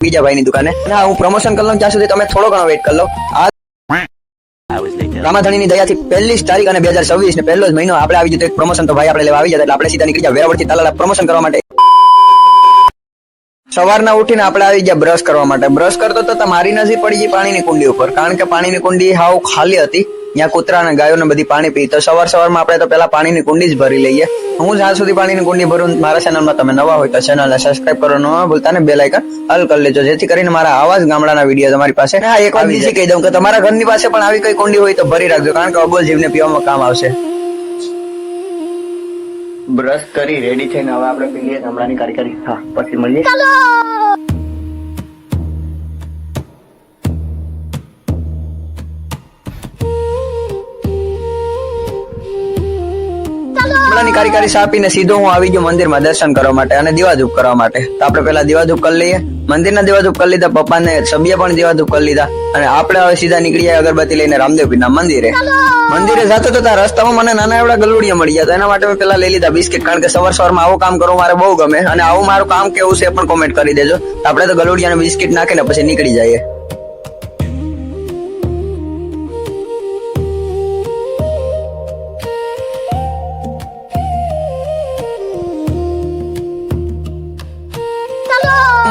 બીજા ભાઈની દુકાને. ના, હું પ્રમોશન કરી લઉં ત્યાં સુધી તમે થોડો ઘણો વેઇટ કરી લો. આ રામાધણીની દયાથી પહેલી તારીખ અને બે હજાર છવ્વીસ પહેલો જ મહિનો આપણે આવી જતો એક પ્રમોશન તો ભાઈ આપણે લેવા આવી જતા એટલે આપણે સીધા નીકળી ગયા વેરાવળથી તાલાલા પ્રમોશન કરવા માટે સવારના ઉઠીને આપણે આવી ગયા બ્રશ કરવા માટે. બ્રશ કરતો તો મારી નજીક પડી ગઈ પાણીની કુંડી ઉપર કારણ કે પાણીની કુંડી હાવ ખાલી હતી. ત્યાં કૂતરા અને ગાયો ને બધી પાણી પી. તો સવાર સવારમાં આપણે તો પેલા પાણીની કુંડી જ ભરી લઈએ. હું જ્યાં સુધી પાણીની કુંડી ભરું મારા ચેનલમાં તમે નવા હોય તો ચેનલને સબસ્ક્રાઇબ કરવાનું ન ભૂલતા ને બે લાઇકન હલ કરી લેજો. જેથી કરીને મારા આવા જ ગામડાના વીડિયો તમારી પાસે હા એક વાત બીજી કહી દઉં કે તમારા ઘરની પાસે પણ આવી કઈ કુંડી હોય તો ભરી રાખજો કારણ કે અબોલ જીવને પીવામાં કામ આવશે. બ્રશ કરી રેડી થઈને હવે આપણે પીએ હમણાંની કારીકારી હા પછી મળીએ. ગામડાની કરી આપીને સીધો હું આવી ગયો મંદિરમાં દર્શન કરવા માટે અને દીવાધૂપ કરવા માટે. તો આપણે પેલા દીવાધૂપ કરી લઈએ. મંદિરના દીવાધૂપ કરી લીધા, પપ્પાને સભ્ય પણ દીવાધૂપ કરી લીધા. અને આપણે હવે સીધા નીકળી ગયા અગરબત્તી લઈને રામદેવપીરના મંદિરે. મંદિરે જતો તો રસ્તામાં મને નાના એવડા ગલુડિયા મળી ગયા તો એના માટે મેં પેલા લઈ લીધા બિસ્કિટ, કારણ કે સવાર સવારમાં આવું કામ કરવું મારે બહુ ગમે. અને આવું મારું કામ કેવું છે પણ કોમેન્ટ કરી દેજો. આપડે તો ગલુડિયા બિસ્કિટ નાખીને પછી નીકળી જઈએ.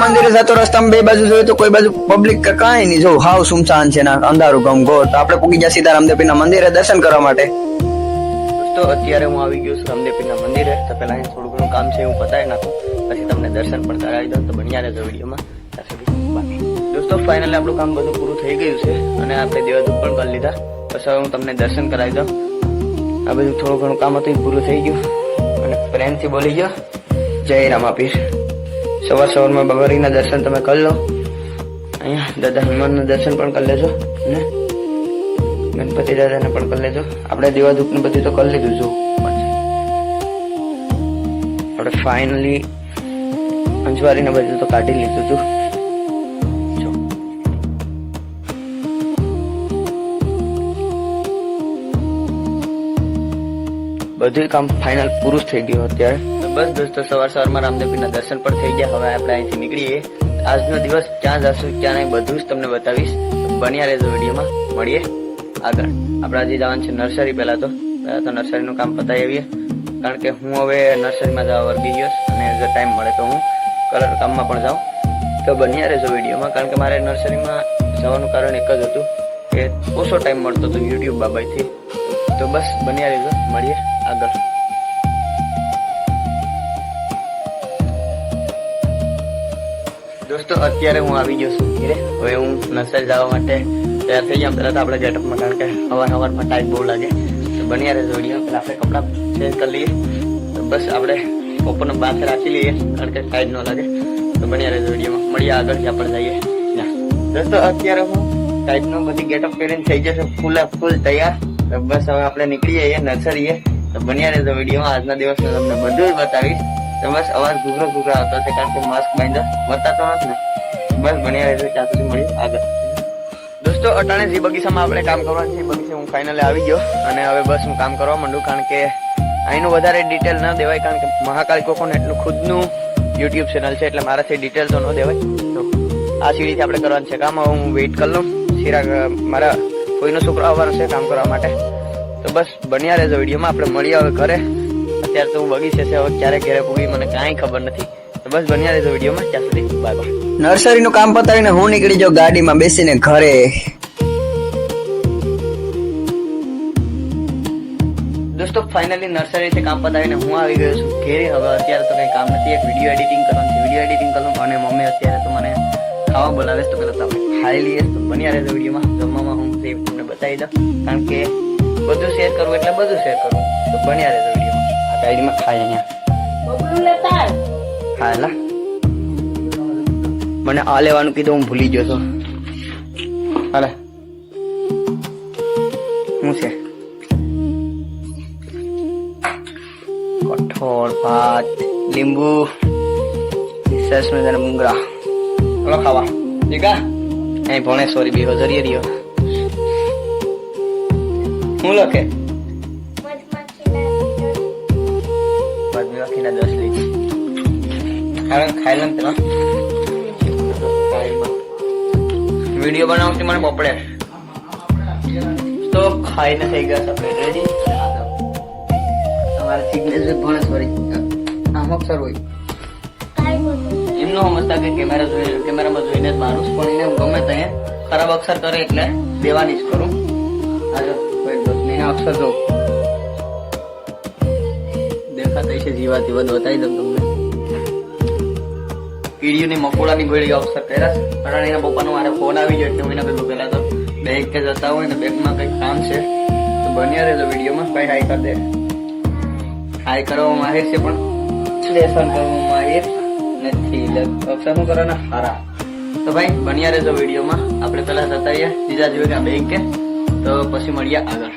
મંદિરે જતો રસ્તામાં બે બાજુ જોયું તો કોઈ બાજુ પબ્લિક કે નહીં. જો, હાવ સુમસાન છે ના, અંધારું ગો તો આપણે પૂગી ગયા સીધા રામદેવપીરના મંદિરે દર્શન કરવા માટે. દોસ્તો, અત્યારે હું આવી ગયો છું રામદેવપીરના મંદિરે. તો પહેલા અહીં થોડું ઘણું કામ છે, હું પતાવી નાખું. પછી તમને દર્શન પણ કરાવી દઉં. તો બન્યા રહેજો વિડીયોમાં. દોસ્તો ફાઇનલી આપણું કામ બધું પૂરું થઈ ગયું છે અને આપણે દેવાધૂપ પણ કરી લીધા. પછી હું તમને દર્શન કરાવી દઉં. આ બધું થોડું ઘણું કામ હતું પૂરું થઈ ગયું. અને પ્રેમથી બોલી ગયો. જય રામાપીર. સવાર સવારમાં બગરીના દર્શન તમે કરી લો. અહીંયા દાદા હનુમાનના દર્શન પણ કરી લેજો ને. ગણપતિ દાદાને પણ કરી લેજો. આપણે દીવાધૂપ ને બધું તો કરી લીધું છું. આપણે ફાઇનલી અંજવારીને બધું તો કાઢી લીધું હતું. બધું કામ ફાઇનલ પૂરું થઈ ગયું અત્યારે. બસ દોસ્તો, સવાર સવારમાં રામદેવપીરના દર્શન પણ થઈ ગયા. હવે આપણે અહીંથી નીકળીએ. આજનો દિવસ ક્યાં જશું, ક્યાં નહીં, બધું જ તમને બતાવીશ. બન્યા રહેજો વિડીયોમાં. મળીએ આગળ. આપણે આજે જવાનું છે નર્સરી પહેલાં તો. પહેલાં તો નર્સરીનું કામ પતાવી આવીએ. કારણ કે હું હવે નર્સરીમાં જવા વર્ગી ગયો અને અને જો ટાઈમ મળે તો હું કલર કામમાં પણ જાઉં. તો બન્યા રહેજો વિડીયોમાં. કારણ કે મારે નર્સરીમાં જવાનું કારણ એક જ હતું કે ઓછો ટાઈમ મળતો હતો યુટ્યુબ બાબતથી. તો બસ બન્યા રહેજો. મળીએ આગળ. દોસ્તો, અત્યારે હું આવી ગયો છું હવે હું નર્સરી જવા માટે તૈયાર થઈ ગયા. તરત આપણે ગેટઅપમાં કારણ કે અવાર હવારમાં ટાઈટ બહુ લાગે. તો બન્યા રહે વીડિયો પેલા આપણે કપડાં ચેન્જ કરી લઈએ. તો બસ આપણે બપોરનો બાથ રાખી લઈએ, કારણ કે ટાઈટ ન લાગે. તો બન્યા રહે વિડીયોમાં. મળીએ આગળ જ્યાં પણ જઈએ દોસ્તો, અત્યારે હું ટાઈટનો બધી ગેટઅપ કરીને થઈ જશે ફૂલ ફૂલ તૈયાર. તો બસ હવે આપણે નીકળી જઈએ નર્સરીએ તો બન્યા રહેજો વિડીયોમાં. આજના દિવસમાં તમને બધું જ બતાવીશ. તો બસ અવાજ ઘૂઘરો ઘૂઘરો આવતો છે કારણ કે માસ્ક બાંધો તો નથી ને. બસ બન્યા રહેશે ત્યાં સુધી મળ્યું આગળ. દોસ્તો, અટાણે જે બગીચામાં આપણે કામ કરવાનું છે બગીચે હું ફાઇનલે આવી ગયો અને હવે બસ હું કામ કરવા માંડું કારણ કે અહીંનું વધારે ડિટેલ ન દેવાય કારણ કે મહાકાળી કોકોન એટલું ખુદનું યુટ્યુબ ચેનલ છે એટલે મારાથી ડિટેલ તો ન દેવાય. તો આ સીડીથી આપણે કરવાનું છે કામ. હવે હું વેઇટ કરી લઉં. સિરાગ મારા કોઈનો છોકરો આવવાનો છે કામ કરવા માટે. તો બસ બન્યા રહેજો વિડીયોમાં. આપણે મળીએ હવે ઘરે. અત્યારે તો હું બગીચે છે હવે ક્યારે ઘરે પૂગી મને કાંઈ ખબર નથી. તો બસ બન્યા રહેજો વિડીયોમાં ત્યાં સુધી બાય બાય નર્સરીનું કામ પતાવીને હું નીકળી જાઉં ગાડીમાં બેસીને ઘરે. દોસ્તો ફાઇનલી નર્સરીથી કામ પતાવીને હું આવી ગયો છું. ઘેરે હવે અત્યારે તો કંઈ કામ નથી એક વીડિયો એડિટિંગ કરવાનું છે. વીડિયો એડિટિંગ કરું અને મમ્મી અત્યારે તો મને ખાવા બોલાવે છે તો પહેલાં તમે ખાઈ લઈએ. તો બન્યા રહેજો વિડીયોમાં. જમવામાં હું તમને બતાવી દઉં. કારણ કે બધું શેર કરવું એટલે બધું શેર કરવું તો બન્યા રહેજો વિડીયોમાં ખાય અહીંયા. હા એલા મને આ લેવાનું કીધું હું ભૂલી ગયો તો હાલે. શું છે? કઠોળ ભાત લીંબુ સરસ મજાના મુંગરા. હલો ખાવા. દીકા અહીં ભણે સોરી બી હજરીએ રહ્યો. હું લખે? રાખીને દસ લીધી કારણ ખાઈ લઉં પેલા. વીડિયો બનાવતી મને બપડે તો ખાઈને થઈ ગયા આપણે. રેડી તમારે સિગ્નેચર ભણે સોરી આમ અક્ષર હોય. એમનો સમજતા કે કેમેરા જોઈ કેમેરામાં જોઈને જ મારું પણ એને ગમે ત્યાં. ખરાબ અક્ષર કરે એટલે દેવાની જ કરું. આજે કોઈ દોસ્ત મહિના અક્ષર જો દેખાતા છે જીવા જીવન બતાવી દઉં તમને. કીડીઓની મકોડાની ગોળી અવસર કર્યા છે કારણ એના પપ્પાનો મારે ફોન આવી ગયો એટલે હું એને કીધું પેલા તો બેંક કે જતા હોય ને બેંકમાં કંઈક કામ છે, તો બન્યા રહેજો વિડીયોમાં કઈ હાઈ કરી દે. હાઈ કરવામાં માહિર છે પણ. લેસન કરવામાં માહિર નથી. અક્ષર શું કરવાના? હારા. તો ભાઈ, બન્યા રહેજો વિડીયોમાં. આપણે પેલા જતા રહીએ બીજા જોઈએ કે. તો પછી મળીએ આગળ.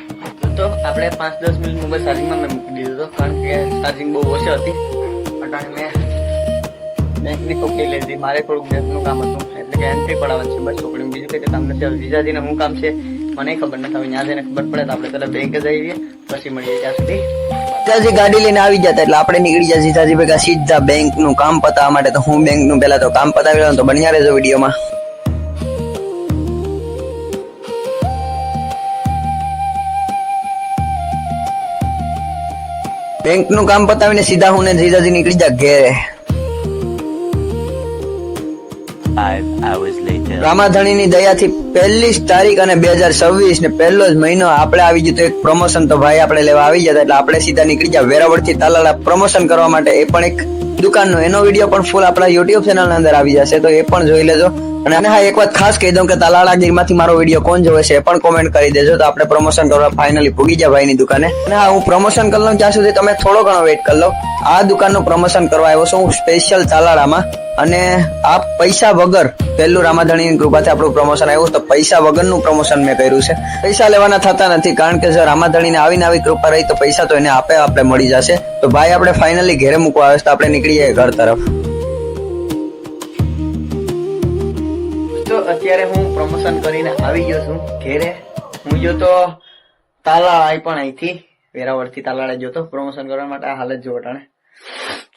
તો આપણે પાંચ દસ મિનિટ મોબાઈલ ચાર્જિંગમાં મેં મૂકી દીધો હતો, કારણ કે ચાર્જિંગ બહુ ઓછી હતી. અટાણે મેં બેંકની છોકરી લીધી. મારે થોડુંક બેંકનું કામ હતું, એટલે કે એન્ટ્રી પડાવવાની છે બસ છોકરી બીજું કંઈ કામ નથી હવે વિજાજીને શું કામ છે, મને ખબર નથી. હવે ત્યાં જઈને ખબર પડે તો આપણે પેલા બેંકે જઈએ પછી મળીએ ત્યાં સુધી. જીજાજી ગાડી લઈને આવી જતા એટલે આપણે નીકળી જાય જીજાજી ભેગા સીધા બેંકનું કામ પતાવવા માટે. તો હું બેંકનું પેલા તો કામ પતાવી લઉં તો બન્યા રહેજો વિડીયોમાં. બેંકનું કામ પતાવીને સીધા હું ને જીજાજી નીકળી જા ઘેરે. રામાધણીની દયાથી પહેલી જ તારીખ અને બે હજાર છવ્વીસ ને પહેલો જ મહિનો આપણે આવી જતો એક પ્રમોશન તો ભાઈ આપણે લેવા આવી જતા એટલે આપણે સીધા નીકળી જાય વેરાવળથી તાલાલા પ્રમોશન કરવા માટે એ પણ એક દુકાનનો એનો વીડિયો પણ ફૂલ આપણા યુટ્યુબ ચેનલની અંદર આવી જશે તો એ પણ જોઈ લેજો. અને હા, એક વાત ખાસ કહી દઉં કે તાલાળા ગીરમાંથી મારો વીડિયો કોણ જોવે છે પણ કોમેન્ટ કરી દેજો. તો આપણે પ્રમોશન કરવા ફાઇનલી પૂગી જાય ભાઈની દુકાને. અને હા, હું પ્રમોશન કરી લઉં ત્યાં સુધી તમે થોડો ઘણો વેઇટ કરી લો. આ દુકાનનું પ્રમોશન કરવા આવ્યો છું હું સ્પેશિયલ તાલાળામાં. અને આ પૈસા વગર પહેલું રામાધણીની કૃપાથી આપણું પ્રમોશન આવ્યું. તો પૈસા વગરનું પ્રમોશન મેં કર્યું છે. પૈસા લેવાના થતા નથી, કારણ કે જો રામાધણીને આવીને આવી કૃપા રહી તો પૈસા તો એને આપે આપણે મળી જશે. તો ભાઈ, આપણે ફાઇનલી ઘેરે મૂકવા આવે તો આપણે નીકળીએ ઘર તરફ. હું પ્રમોશન કરીને આવી ગયો છું ઘેરે. હું ગયો તો તાલાળા પણ અહીંથી વેરાવળથી તાલાળા ગયો પ્રમોશન કરવા માટે આ હાલત જો અટાણે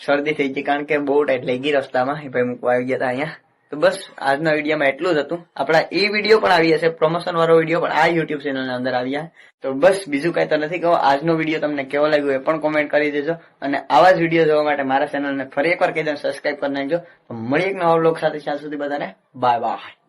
શરદી થઈ ગઈ કારણ કે બહુ ટાઈટ લઈ ગઈ રસ્તામાં. એ ભાઈ મૂકવા આવી ગયા હતા અહીંયા. તો બસ, આજના વિડીયોમાં એટલું જ હતું. આપણા એ વીડિયો પણ આવી જશે પ્રમોશન વાળો વીડિયો પણ આ યુટ્યુબ ચેનલની અંદર આવ્યા. તો બસ, બીજું કઈ તો નથી કહો. આજનો વીડિયો તમને કેવો લાગ્યો એ પણ કોમેન્ટ કરી દેજો. અને આવા જ વીડિયો જોવા માટે મારા ચેનલને ફરી એકવાર કહી દો સબસ્ક્રાઈબ કરી નાખજો. તો મળી એક નવા બ્લોગ સાથે. ત્યાં સુધી બધાને બાય બાય